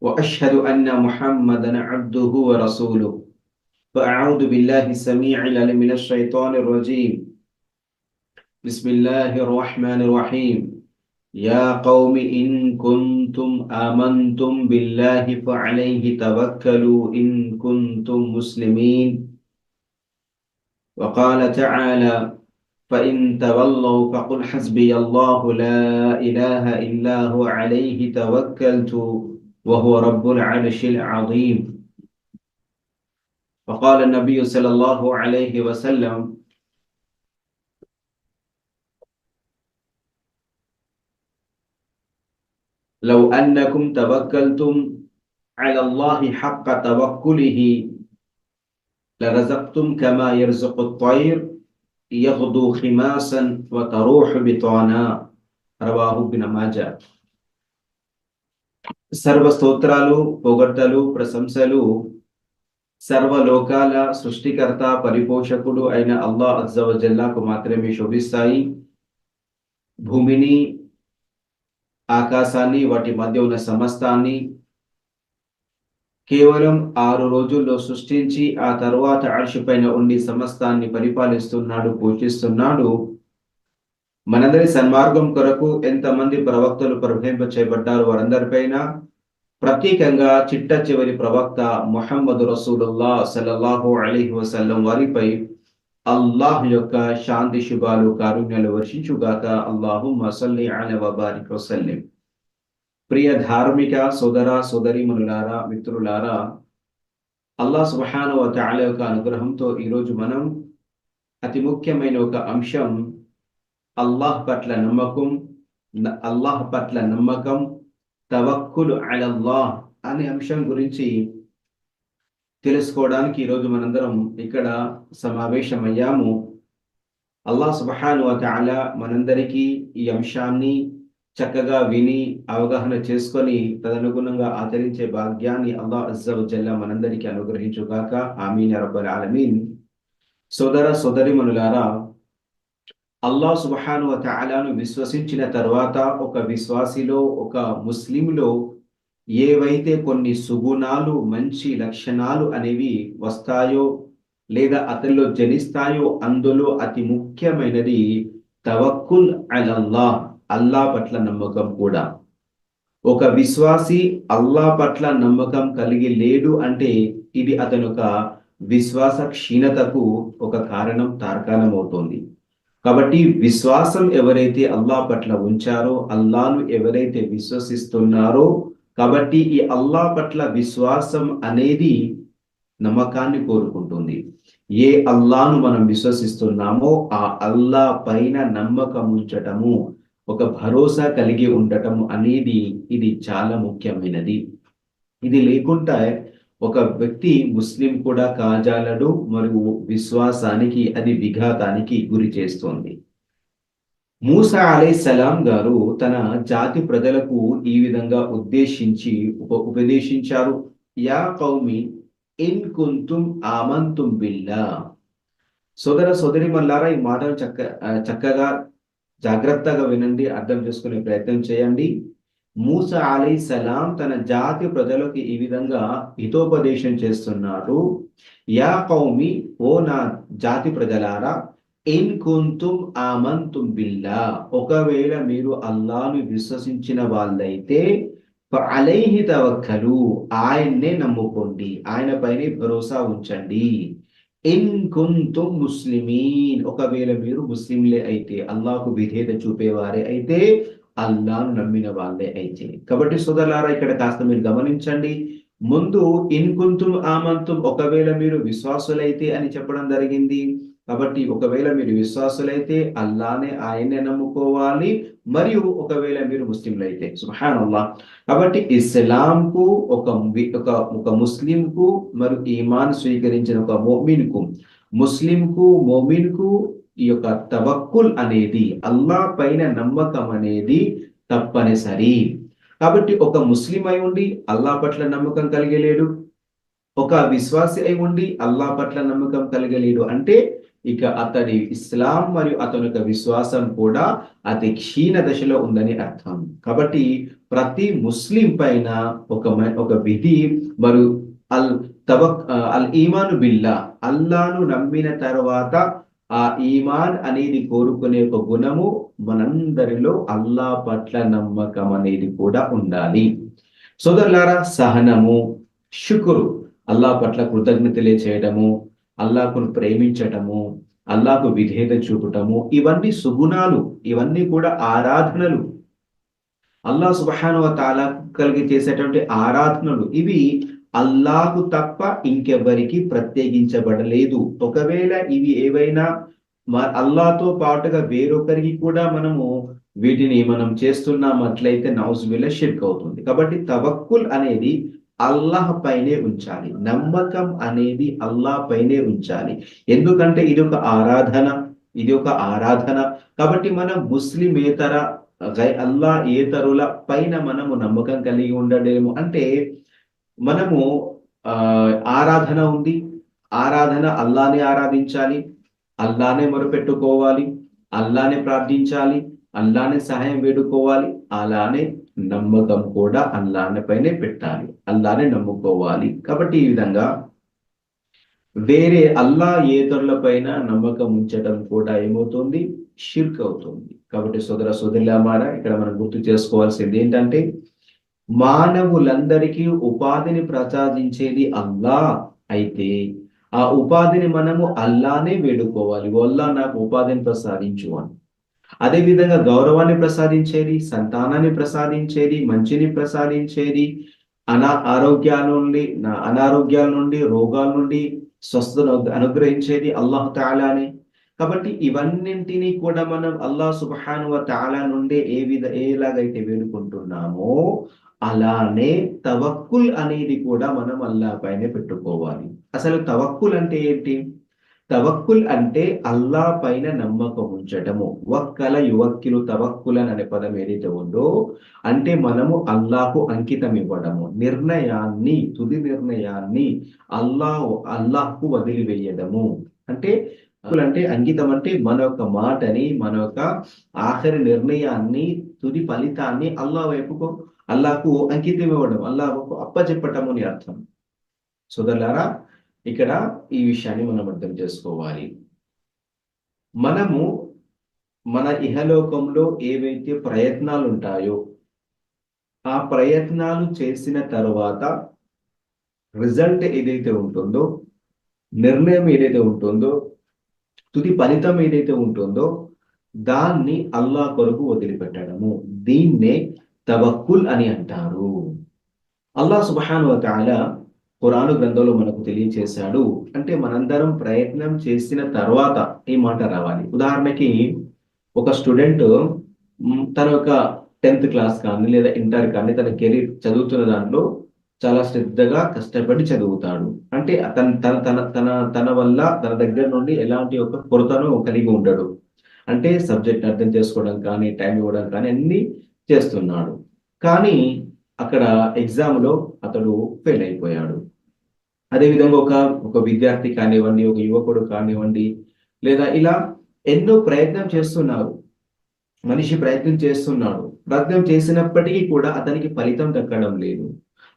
وأشهد أن محمدا عبده ورسوله. فأعوذ بالله السميع العليم من الشيطان الرجيم. بسم الله الرحمن الرحيم. يا قوم إن كنتم آمنتم بالله فعليه توكلوا إن كنتم مسلمين. وقال تعالى فإن تولوا فقل حسبي الله لا إله إلا هو عليه توكلت. وهو رب العرش العظيم. وقال النبي صلى الله عليه وسلم لو أنكم توكلتم على الله حق توكله لرزقتم كما يرزق الطير يغدو خماسا وتروح بطانا. رواه ابن ماجه. సర్వ స్తోత్రాలు పొగడ్తలు ప్రశంసలు సర్వలోకాల సృష్టికర్త పరిపోషకుడు అయిన అల్లా అజ్జవజల్లాకు మాత్రమే శోభిస్తాయి. భూమిని ఆకాశాన్ని వాటి మధ్య ఉన్న సమస్తాన్ని కేవలం ఆరు రోజుల్లో సృష్టించి ఆ తర్వాత అర్షి పైన ఉండి సమస్తాన్ని పరిపాలిస్తున్నాడు పోషిస్తున్నాడు మనందరి సన్మార్గం కొరకు ఎంతమంది ప్రవక్తలు ప్రవహింప చేయబడ్డారు వారందరిపైన ప్రత్యేకంగా చిట్ట చివరి ప్రవక్త మొహమ్మద్ రసూలుల్లా సల్లల్లాహు అలీహి వసల్లం వారిపై అల్లాహ్ యొక్క శాంతి శుభాలు కారుణ్యాలు వర్షించుగాక అల్లాహు మసల్లి అల వబారిక్ వసల్లిం. ప్రియ ధార్మిక సోదర సోదరిమనులారా మిత్రులారా అల్లాహ్ సుబ్హాను తాల యొక్క అనుగ్రహంతో ఈరోజు మనం అతి ముఖ్యమైన ఒక అంశం అల్లాహ్ పట్ల నమ్మకం అల్లాహ్ పట్ల నమ్మకం తవక్కులు అలల్లాహ్ అనే అంశం గురించి తెలుసుకోవడానికి ఈరోజు మనందరం ఇక్కడ సమావేశమయ్యాము. అల్లాహ్ సుబహాను తాల మనందరికీ ఈ అంశాన్ని చక్కగా విని అవగాహన చేసుకొని తదనుగుణంగా ఆచరించే భాగ్యాన్ని అల్లా అజ్జవ జల్లా మనందరికీ అనుగ్రహించుగాక. ఆమీన్ రబ్బల్ ఆలమీన్. సోదర సోదరిమనులారా అల్లా సుబహాను తాలాను విశ్వసించిన తర్వాత ఒక విశ్వాసిలో ఒక ముస్లింలో ఏవైతే కొన్ని సుగుణాలు మంచి లక్షణాలు అనేవి వస్తాయో లేదా అతనిలో జనిస్తాయో అందులో అతి ముఖ్యమైనది తవక్కుల్ అలల్లా అల్లా పట్ల నమ్మకం కూడా. ఒక విశ్వాసి అల్లా పట్ల నమ్మకం కలిగి లేడు అంటే ఇది అతను ఒక విశ్వాస క్షీణతకు ఒక కారణం తార్కాణం అవుతోంది. కాబట్టి విశ్వాసం ఎవరైతే అల్లా పట్ల ఉంచారో అల్లాను ఎవరైతే విశ్వసిస్తున్నారో కాబట్టి ఈ అల్లా పట్ల విశ్వాసం అనేది నమ్మకాన్ని కోరుకుంటుంది. ఏ అల్లాను మనం విశ్వసిస్తున్నామో ఆ అల్లా పైన నమ్మకం ఉంచటము ఒక భరోసా కలిగి ఉండటము అనేది ఇది చాలా ముఖ్యమైనది. ఇది లేకుండా ఒక వ్యక్తి ముస్లిం కూడా కాజాలడు మరియు విశ్వాసానికి అది విఘాతానికి గురి చేస్తోంది. మూసా అలై సలాం గారు తన జాతి ప్రజలకు ఈ విధంగా ఉద్దేశించి ఉప ఉపదేశించారు. యా కౌమి ఇన్ కుంతుం ఆమంతుం బిల్లా. సోదర సోదరి మల్లారా ఈ మాటలు చక్క చక్కగా జాగ్రత్తగా వినండి అర్థం చేసుకునే ప్రయత్నం చేయండి. మూస అలీ సలాం తన జాతి ప్రజలకు ఈ విధంగా హితోపదేశం చేస్తున్నారు యా కౌమి ఓ నా జాతి ప్రజలారా ఇన్ కుంతుం ఆమంతుం బిల్లా ఒకవేళ మీరు అల్లాను విశ్వసించిన వాళ్ళైతే అలైహి తవక్కలు ఆయన్నే నమ్ముకోండి ఆయన పైనే భరోసా ఉంచండి. ఇన్ కుంతుం ముస్లిమీన్ ఒకవేళ మీరు ముస్లింలే అయితే అల్లాహకు విధేత చూపేవారే అయితే అల్లాను నమ్మిన వాళ్ళే అయితే. కాబట్టి సోదరులారా ఇక్కడ కాస్త మీరు గమనించండి. ముందు ఇన్కుంతుం ఆమంతుం ఒకవేళ మీరు విశ్వాసులైతే అని చెప్పడం జరిగింది. కాబట్టి ఒకవేళ మీరు విశ్వాసులైతే అల్లానే ఆయనే నమ్ముకోవాలి. మరియు ఒకవేళ మీరు ముస్లింలైతే సుహాన్ అల్లా కాబట్టి ఇస్లాంకు ఒక ఒక ఒక ముస్లింకు మరియు ఈమాన్ స్వీకరించిన ఒక మోమిన్కు ముస్లింకు మోమిన్కు ఈ యొక్క తవక్కుల్ అనేది అల్లా పైన నమ్మకం అనేది తప్పనిసరి. కాబట్టి ఒక ముస్లిం అయి ఉండి అల్లా పట్ల నమ్మకం కలిగలేడు. ఒక విశ్వాసి అయి ఉండి అల్లా పట్ల నమ్మకం కలిగలేడు అంటే ఇక అతడి ఇస్లాం మరియు అతని యొక్క విశ్వాసం కూడా అతి క్షీణ దశలో ఉందని అర్థం. కాబట్టి ప్రతి ముస్లిం పైన ఒక ఒక విధి మరియు అల్ తవక్ అల్ ఈమాను బిల్లా అల్లాను నమ్మిన తర్వాత ఆ ఈమాన్ అనేది కోరుకునే ఒక గుణము మనందరిలో అల్లా పట్ల నమ్మకం అనేది కూడా ఉండాలి. సోదరులారా సహనము శుకురు అల్లా పట్ల కృతజ్ఞతలే చేయడము అల్లాకును ప్రేమించటము అల్లాకు విధేయత చూపటము ఇవన్నీ సుగుణాలు ఇవన్నీ కూడా ఆరాధనలు. అల్లా సుబహాను తాలా కలిగి చేసేటువంటి ఆరాధనలు ఇవి అల్లాకు తప్ప ఇంకెవ్వరికి ప్రత్యేకించబడలేదు. ఒకవేళ ఇవి ఏవైనా అల్లాతో పాటుగా వేరొకరికి కూడా మనము వీటిని మనం చేస్తున్నామట్లయితే నౌజుబిల్ల షిర్క్ అవుతుంది. కాబట్టి తవక్కుల్ అనేది అల్లాహ్ పైనే ఉంచాలి. నమ్మకం అనేది అల్లాహ్ పైనే ఉంచాలి. ఎందుకంటే ఇది ఒక ఆరాధన ఇది ఒక ఆరాధన. కాబట్టి మనం ముస్లిమేతర అల్లా ఏతరుల పైన మనము నమ్మకం కలిగి ఉండలేము. అంటే మనము ఆరాధన ఉంది. ఆరాధన అల్లానే ఆరాధించాలి. అల్లానే మొరపెట్టుకోవాలి. అల్లానే ప్రార్థించాలి. అల్లానే సహాయం వేడుకోవాలి. అలానే నమ్మకం కూడా అల్లానే పైనే పెట్టాలి. అల్లానే నమ్ముకోవాలి. కాబట్టి ఈ విధంగా వేరే అల్లా ఏతరుల పైన నమ్మకం ఉంచడం కూడా ఏమవుతుంది? షిర్క్ అవుతుంది. కాబట్టి సోదర సోదరులామారా ఇక్కడ మనం గుర్తు చేసుకోవాల్సింది ఏంటంటే మానవులందరికీ ఉపాధిని ప్రసాదించేది అల్లా అయితే ఆ ఉపాధిని మనము అల్లానే వేడుకోవాలి. వల్ల నాకు ఉపాధిని ప్రసాదించు అని అదేవిధంగా గౌరవాన్ని ప్రసాదించేది సంతానాన్ని ప్రసాదించేది మంచిని ప్రసాదించేది అనా ఆరోగ్యాల నుండి అనారోగ్యాల నుండి రోగాల నుండి స్వస్థను అనుగ్రహించేది అల్లాహ్ తాలానే. కాబట్టి ఇవన్నింటినీ కూడా మనం అల్లాహ్ సుబహాను తాలా నుండి ఏ విధ ఏలాగైతే వేడుకుంటున్నామో అలానే తవక్కుల్ అనేది కూడా మనం అల్లా పైన పెట్టుకోవాలి. అసలు తవక్కుల్ అంటే ఏంటి? తవక్కుల్ అంటే అల్లా పైన నమ్మకం ఉంచటము. వక్కల యువక్కిలు తవక్కులన్ అనే పదం ఏదైతే ఉందో అంటే మనము అల్లాకు అంకితం ఇవ్వడము. నిర్ణయాన్ని తుది నిర్ణయాన్ని అల్లా అల్లాహ్కు వదిలివేయడము. అంటే అంటే అంకితం అంటే మన యొక్క మాటని మన యొక్క ఆఖరి నిర్ణయాన్ని తుది ఫలితాన్ని అల్లా వైపుకు అల్లాకు అంకితం ఇవ్వడం అల్లాహకు అప్పచెప్పటము అని అర్థం. సోదరులారా ఇక్కడ ఈ విషయాన్ని మనం అర్థం చేసుకోవాలి. మనము మన ఇహలోకంలో ఏవైతే ప్రయత్నాలు ఉంటాయో ఆ ప్రయత్నాలు చేసిన తర్వాత రిజల్ట్ ఏదైతే ఉంటుందో నిర్ణయం ఏదైతే ఉంటుందో తుది ఫలితం ఏదైతే ఉంటుందో దాన్ని అల్లా కొరకు వదిలిపెట్టడము. దీన్నే తవక్కుల్ అని అంటారు. అల్లా సుబహాను తాల పురాణ గ్రంథంలో మనకు తెలియచేశాడు. అంటే మనందరం ప్రయత్నం చేసిన తర్వాత ఈ మాట రావాలి. ఉదాహరణకి ఒక స్టూడెంట్ తన యొక్క టెన్త్ క్లాస్ కానీ లేదా ఇంటర్ కానీ తన కెరీర్ చదువుతున్న దాంట్లో చాలా శ్రద్ధగా కష్టపడి చదువుతాడు. అంటే తన తన తన తన తన వల్ల తన దగ్గర నుండి ఎలాంటి ఒక కొరతను కలిగి ఉండడు. అంటే సబ్జెక్ట్ అర్థం చేసుకోవడం కానీ టైం ఇవ్వడం కానీ అన్ని చేస్తున్నాడు. కానీ అక్కడ ఎగ్జామ్లో అతడు ఫెయిల్ అయిపోయాడు. అదేవిధంగా ఒక ఒక విద్యార్థి కానివ్వండి ఒక యువకుడు కానివ్వండి లేదా ఇలా ఎన్నో ప్రయత్నం చేస్తున్నారు మనిషి ప్రయత్నం చేస్తున్నాడు. ప్రయత్నం చేసినప్పటికీ కూడా అతనికి ఫలితం దక్కడం లేదు.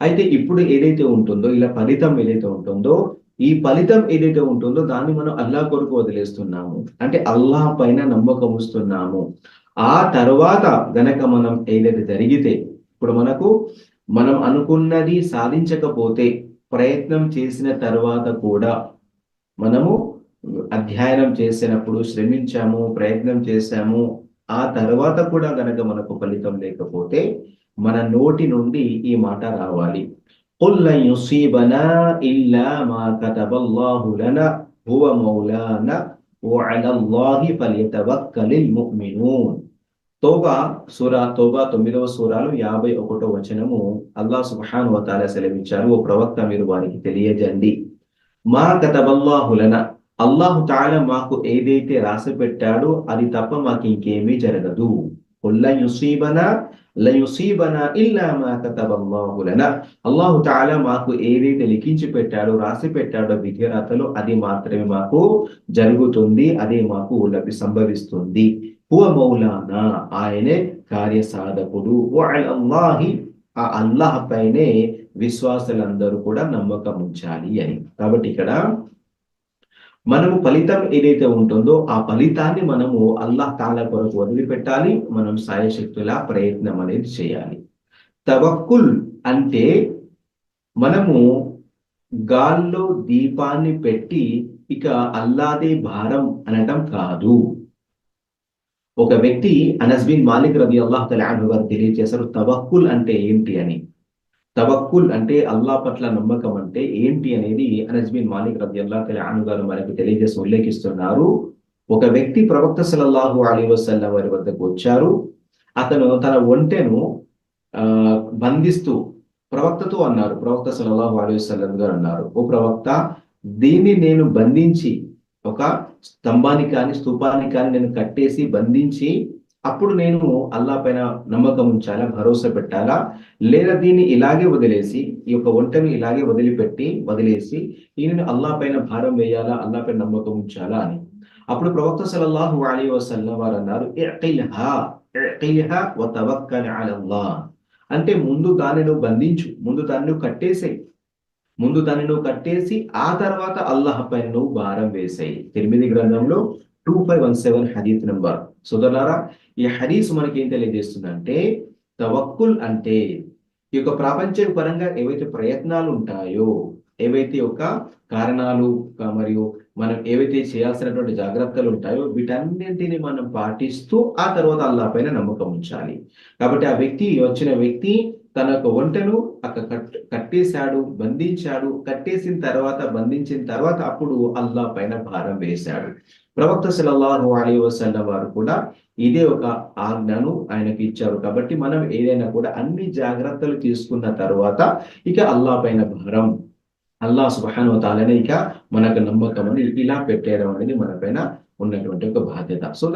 అయితే ఇప్పుడు ఏదైతే ఉంటుందో ఇలా ఫలితం ఏదైతే ఉంటుందో ఈ ఫలితం ఏదైతే ఉంటుందో దాన్ని మనం అల్లా కొరకు వదిలేస్తున్నాము. అంటే అల్లాహ్ పైన నమ్మకం వస్తున్నాము. ఆ తర్వాత గనక మనం ఏదైతే జరిగితే ఇప్పుడు మనకు మనం అనుకున్నది సాధించకపోతే ప్రయత్నం చేసిన తర్వాత కూడా మనము అధ్యయనం చేసినప్పుడు శ్రమించాము ప్రయత్నం చేశాము ఆ తర్వాత కూడా గనక మనకు ఫలితం లేకపోతే మన నోటి నుండి ఈ మాట రావాలి. తోబా సూరా తోబా తొమ్మిదవ సూరాలు యాభై ఒకటో వచనము అల్లా సుహాన్ వతాల సెలవిచ్చారు. ఓ ప్రవక్త మీరు వారికి తెలియజండి. మా కతబల్లాహులన అల్లాహు తాళ మాకు ఏదైతే రాసి పెట్టాడో అది తప్ప మాకు ఇంకేమీ జరగదు. అల్లాహు తాలా మాకు ఏదైతే లిఖించి పెట్టాడో రాసి పెట్టాడో విధిరాతలో అది మాత్రమే మాకు జరుగుతుంది అదే మాకు లభి సంభవిస్తుంది. హువ మౌలానా ఆయనే కార్యసాధకుడు. అల్లాహి ఆ అల్లాహ్ పైనే విశ్వాసులందరూ కూడా నమ్మకం ఉంచాలి అని. కాబట్టి ఇక్కడ మనము ఫలితం ఏదైతే ఉంటుందో ఆ ఫలితాన్ని మనము అల్లాహ్ తాలా కొరకు వదిలిపెట్టాలి. మనం సాయశక్తుల ప్రయత్నం అనేది చేయాలి. తవక్కుల్ అంటే మనము గాల్లో దీపాన్ని పెట్టి ఇక అల్లాదే భారం అనటం కాదు. ఒక వ్యక్తి అనస్బిన్ మాలిక్ రవి అల్లాహ్ తలాను గారు తెలియజేశారు తవక్కుల్ అంటే ఏంటి అని. తవక్కుల్ అంటే అల్లా పట్ల నమ్మకం అంటే ఏంటి అనేది అనజ్బిన్ మాలిక్ రది అల్లాహ్ గారు మనకు తెలియజేసి ఉల్లేఖిస్తున్నారు. ఒక వ్యక్తి ప్రవక్త సలల్లాహు అలీ వసల్లం వారి వద్దకు వచ్చారు. అతను తన ఒంటెను ఆ బంధిస్తూ ప్రవక్తతో అన్నారు. ప్రవక్త సలల్లాహు అలీ వసల్లం గారు అన్నారు ఓ ప్రవక్త దీన్ని నేను బంధించి ఒక స్తంభాన్ని కానీ స్తూపాన్ని కానీ నేను కట్టేసి బంధించి అప్పుడు నేను అల్లా పైన నమ్మకం ఉంచాలా భరోసా పెట్టాలా? లేదా దీన్ని ఇలాగే వదిలేసి ఈ యొక్క ఒంటని ఇలాగే వదిలిపెట్టి వదిలేసి దీనిని అల్లా పైన భారం వేయాలా అల్లా పైన నమ్మకం ఉంచాలా అని. అప్పుడు ప్రవక్త సలల్లాహు అలీ వసల్లం వారు అన్నారు అంటే ముందు దానిని నువ్వు బంధించు ముందు దాన్ని నువ్వు కట్టేసేయి. ముందు దాన్ని నువ్వు కట్టేసి ఆ తర్వాత అల్లాహ్ పైన నువ్వు భారం వేసాయి. తిరిమిది గ్రంథంలో టూ ఫైవ్ వన్ సెవెన్ హదీత్ నెంబర్. సోదరులారా ఈ హరీస్ మనకి ఏం తెలియజేస్తుందంటే తవక్కుల్ అంటే ఈ యొక్క ప్రపంచ పరంగా ఏవైతే ప్రయత్నాలు ఉంటాయో ఏవైతే యొక్క కారణాలు మరియు మనం ఏవైతే చేయాల్సినటువంటి జాగ్రత్తలు ఉంటాయో వీటన్నింటిని మనం పాటిస్తూ ఆ తర్వాత అల్లా పైన నమ్మకం ఉంచాలి. కాబట్టి ఆ వ్యక్తి వచ్చిన వ్యక్తి తన యొక్క ఒంటెను అక్కడ కట్టేశాడు బంధించాడు. కట్టేసిన తర్వాత బంధించిన తర్వాత అప్పుడు అల్లా పైన భారం వేశాడు. ప్రవక్త సలల్లాహు అలీ వసల్ల వారు కూడా ఇదే ఒక ఆజ్ఞను ఆయనకి ఇచ్చారు. కాబట్టి మనం ఏదైనా కూడా అన్ని జాగ్రత్తలు తీసుకున్న తర్వాత ఇక అల్లా పైన భారం. అల్లా సుబహాను తాలనే ఇక మనకు నమ్మకం అని ఇలా పెట్టేయడం అనేది మన పైన ఉన్నటువంటి ఒక బాధ్యత. సో